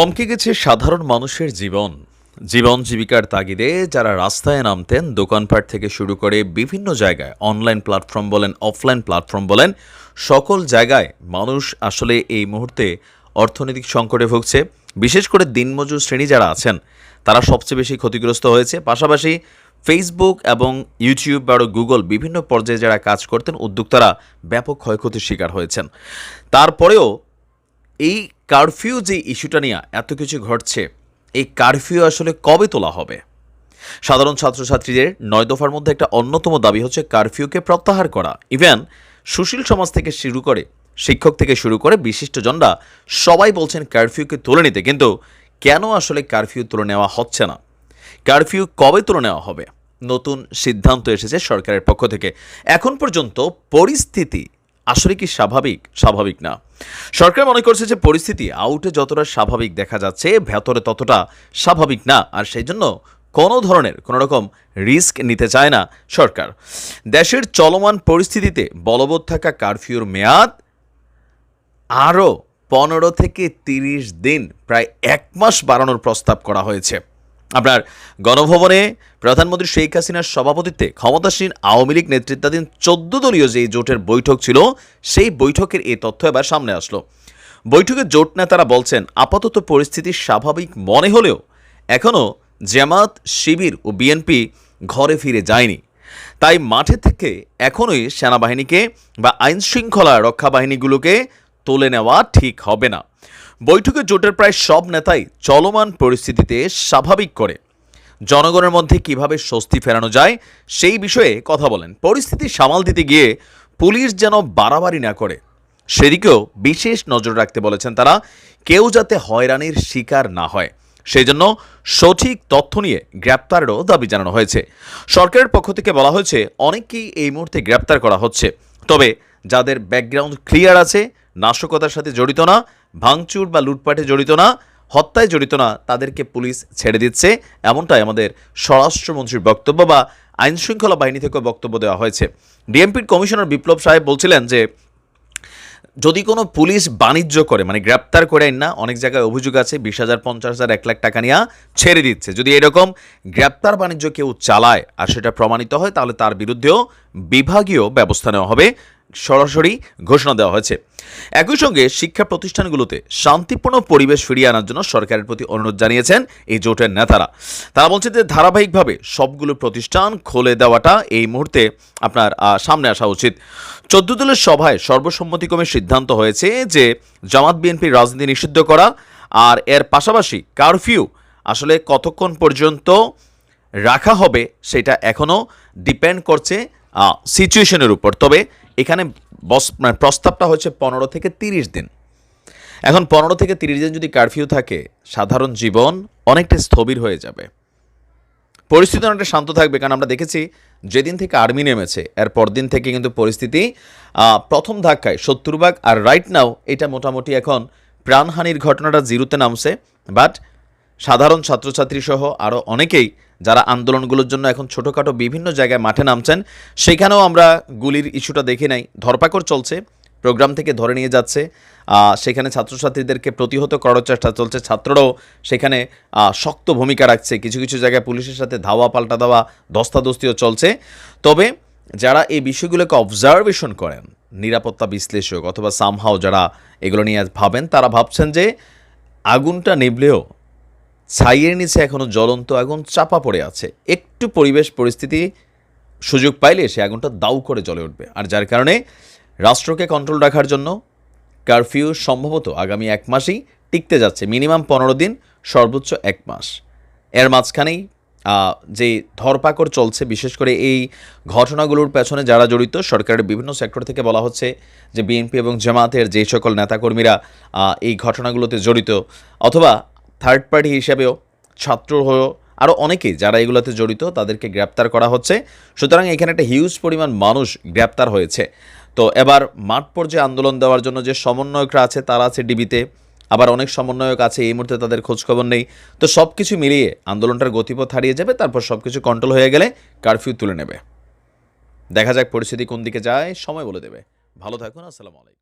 থমকে গেছে সাধারণ মানুষের জীবন। জীবন জীবিকার তাগিদে যারা রাস্তায় নামতেন, দোকানপাট থেকে শুরু করে বিভিন্ন জায়গায় অনলাইন প্ল্যাটফর্ম বলেন অফলাইন প্ল্যাটফর্ম বলেন, সকল জায়গায় মানুষ আসলে এই মুহূর্তে অর্থনৈতিক সংকটে ভুগছে। বিশেষ করে দিনমজুর শ্রেণি যারা আছেন, তারা সবচেয়ে বেশি ক্ষতিগ্রস্ত হয়েছে। পাশাপাশি ফেসবুক এবং ইউটিউব বা গুগল বিভিন্ন পর্যায়ে যারা কাজ করতেন, উদ্যোক্তারা ব্যাপক ক্ষয়ক্ষতির শিকার হয়েছেন। তারপরেও এই কারফিউ যে ইস্যুটা নিয়ে এত কিছু ঘটছে, এই কারফিউ আসলে কবে তোলা হবে? সাধারণ ছাত্রছাত্রীদের নয় দফার মধ্যে একটা অন্যতম দাবি হচ্ছে কারফিউকে প্রত্যাহার করা। ইভেন সুশীল সমাজ থেকে শুরু করে, শিক্ষক থেকে শুরু করে বিশিষ্টজনরা সবাই বলছেন কারফিউকে তুলে নিতে, কিন্তু কেন আসলে কারফিউ তুলে নেওয়া হচ্ছে না? কারফিউ কবে তুলে নেওয়া হবে? নতুন সিদ্ধান্ত এসেছে সরকারের পক্ষ থেকে। এখন পর্যন্ত পরিস্থিতি আসলে কি স্বাভাবিক? স্বাভাবিক না। সরকার মনে করছে যে পরিস্থিতি আউটে যতটা স্বাভাবিক দেখা যাচ্ছে, ভেতরে ততটা স্বাভাবিক না। আর সেই জন্য কোনো ধরনের কোনো রকম রিস্ক নিতে চায় না সরকার। দেশের চলমান পরিস্থিতিতে বলবৎ থাকা কারফিউর মেয়াদ আরও পনেরো থেকে তিরিশ দিন, প্রায় এক মাস বাড়ানোর প্রস্তাব করা হয়েছে। আপনার গণভবনে প্রধানমন্ত্রী শেখ হাসিনার সভাপতিত্বে ক্ষমতাসীন আওয়ামী লীগ নেতৃত্বাধীন চোদ্দ দলীয় যে জোটের বৈঠক ছিল, সেই বৈঠকের এই তথ্য এবার সামনে আসলো। বৈঠকে জোট নেতারা বলছেন, আপাতত পরিস্থিতি স্বাভাবিক মনে হলেও এখনও জামাত, শিবির ও বিএনপি ঘরে ফিরে যায়নি। তাই মাঠে থেকে এখনই সেনাবাহিনীকে বা আইনশৃঙ্খলা রক্ষা বাহিনীগুলোকে তুলে নেওয়া ঠিক হবে না। বৈঠকে জোটের প্রায় সব নেতাই চলমান পরিস্থিতিতে স্বাভাবিক করে। জনগণের মধ্যে কীভাবে স্বস্তি ফেরানো যায়, সেই বিষয়ে কথা বলেন। পরিস্থিতি সামাল দিতে গিয়ে পুলিশ যেন বাড়াবাড়ি না করে। সেদিকেও বিশেষ নজর রাখতে বলেছেন তারা, কেউ যাতে হয়রানির শিকার না হয়। সেই জন্য সঠিক তথ্য নিয়ে গ্রেপ্তারেরও দাবি জানানো হয়েছে। সরকারের পক্ষ থেকে বলা হয়েছে, অনেককেই এই মুহূর্তে গ্রেপ্তার করা হচ্ছে। তবে যাদের ব্যাকগ্রাউন্ড ক্লিয়ার আছে, নাশকতার সাথে জড়িত না ভাঙচুর বা লুটপাটে জড়িত না, হত্যায় জড়িত না, তাদেরকে পুলিশ ছেড়ে দিচ্ছে। এমনটাই আমাদের স্বরাষ্ট্রমন্ত্রীর বক্তব্য বা আইন শৃঙ্খলা বাহিনী থেকেও বক্তব্য দেওয়া হয়েছে। ডিএমপির কমিশনার বিপ্লব সাহেব বলছিলেন যে, যদি কোনো পুলিশ বাণিজ্য করে মানে গ্রেপ্তার করে না, অনেক জায়গায় অভিযোগ আছে, বিশ হাজার, পঞ্চাশ হাজার, এক লাখ টাকা নিয়ে ছেড়ে দিচ্ছে। যদি এরকম গ্রেপ্তার বাণিজ্য কেউ চালায় আর সেটা প্রমাণিত হয়, তাহলে তার বিরুদ্ধেও বিভাগীয় ব্যবস্থা নেওয়া হবে। সরাসরি ঘোষণা দেওয়া হয়েছে। একই সঙ্গে শিক্ষা প্রতিষ্ঠানগুলোতে শান্তিপূর্ণ পরিবেশ ফিরিয়ে আনার জন্য সরকারের প্রতি অনুরোধ জানিয়েছেন এই জোটের নেতারা। তারা বলছেন যে ধারাবাহিকভাবে সবগুলো প্রতিষ্ঠান খুলে দেওয়াটা এই মুহূর্তে আপনার সামনে আসা উচিত। চোদ্দ দলের সভায় সর্বসম্মতিক্রমে সিদ্ধান্ত হয়েছে যে জামাত বিএনপির রাজনীতি নিষিদ্ধ করা আর এর পাশাপাশি কারফিউ আসলে কতক্ষণ পর্যন্ত রাখা হবে সেটা এখনও ডিপেন্ড করছে সিচুয়েশনের উপর। তবে এখানে বস মানে প্রস্তাবটা হচ্ছে পনেরো থেকে তিরিশ দিন। এখন পনেরো থেকে তিরিশ দিন যদি কারফিউ থাকে, সাধারণ জীবন অনেকটা স্থবির হয়ে যাবে। পরিস্থিতি অনেকটা শান্ত থাকবে, কারণ আমরা দেখেছি যেদিন থেকে আর্মি নেমেছে, এর পরদিন থেকে কিন্তু পরিস্থিতি প্রথম ধাক্কায় সত্তর ভাগ আর রাইট নাও এটা মোটামুটি এখন প্রাণহানির ঘটনাটা জিরোতে নামছে বাট সাধারণ ছাত্রছাত্রী সহ আরও অনেকেই যারা আন্দোলনগুলোর জন্য এখন ছোটোখাটো বিভিন্ন জায়গায় মাঠে নামছেন, সেখানেও আমরা গুলির ইস্যুটা দেখে নাই। ধরপাকড় চলছে, প্রোগ্রাম থেকে ধরে নিয়ে যাচ্ছে। সেখানে ছাত্রছাত্রীদেরকে প্রতিহত করার চেষ্টা চলছে। ছাত্ররাও সেখানে শক্ত ভূমিকা রাখছে। কিছু কিছু জায়গায় পুলিশের সাথে ধাওয়া, পাল্টা দেওয়া, ধস্তাধস্তিও চলছে। তবে যারা এই বিষয়গুলোকে অবজারভেশন করেন, নিরাপত্তা বিশ্লেষক অথবা সামহাও যারা এগুলো নিয়ে ভাবেন, তারা ভাবছেন যে আগুনটা নিভলেও ছাইয়ের নিচে এখনও জ্বলন্ত আগুন চাপা পড়ে আছে। একটু পরিবেশ পরিস্থিতি সুযোগ পাইলে সে আগুনটা দাউ করে জ্বলে উঠবে। আর যার কারণে রাষ্ট্রকে কন্ট্রোল রাখার জন্য কারফিউ সম্ভবত আগামী এক মাসই টিকতে যাচ্ছে। মিনিমাম পনেরো দিন, সর্বোচ্চ এক মাস। এর মাঝখানেই যে ধরপাকড় চলছে, বিশেষ করে এই ঘটনাগুলোর পেছনে যারা জড়িত, সরকারের বিভিন্ন সেক্টর থেকে বলা হচ্ছে যে বিএনপি এবং জামাতের যে সকল নেতাকর্মীরা এই ঘটনাগুলোতে জড়িত, অথবা থার্ড পার্টি হিসেবেও ছাত্র হয়েও আরও অনেকেই যারা এগুলোতে জড়িত তাদেরকে গ্রেপ্তার করা হচ্ছে। সুতরাং এখানে একটা হিউজ পরিমাণ মানুষ গ্রেপ্তার হয়েছে। তো এবার মাঠ পর্যায়ে আন্দোলন দেওয়ার জন্য যে সমন্বয়করা আছে তারা আছে ডিবিতে। আবার অনেক সমন্বয়ক আছে, এই মুহূর্তে তাদের খোঁজখবর নেই। তো সব কিছু মিলিয়ে আন্দোলনটার গতিপথ হারিয়ে যাবে, তারপর সব কিছু কন্ট্রোল হয়ে গেলে কারফিউ তুলে নেবে। দেখা যাক পরিস্থিতি কোন দিকে যায়, সময় বলে দেবে। ভালো থাকুন, আসসালামু আলাইকুম।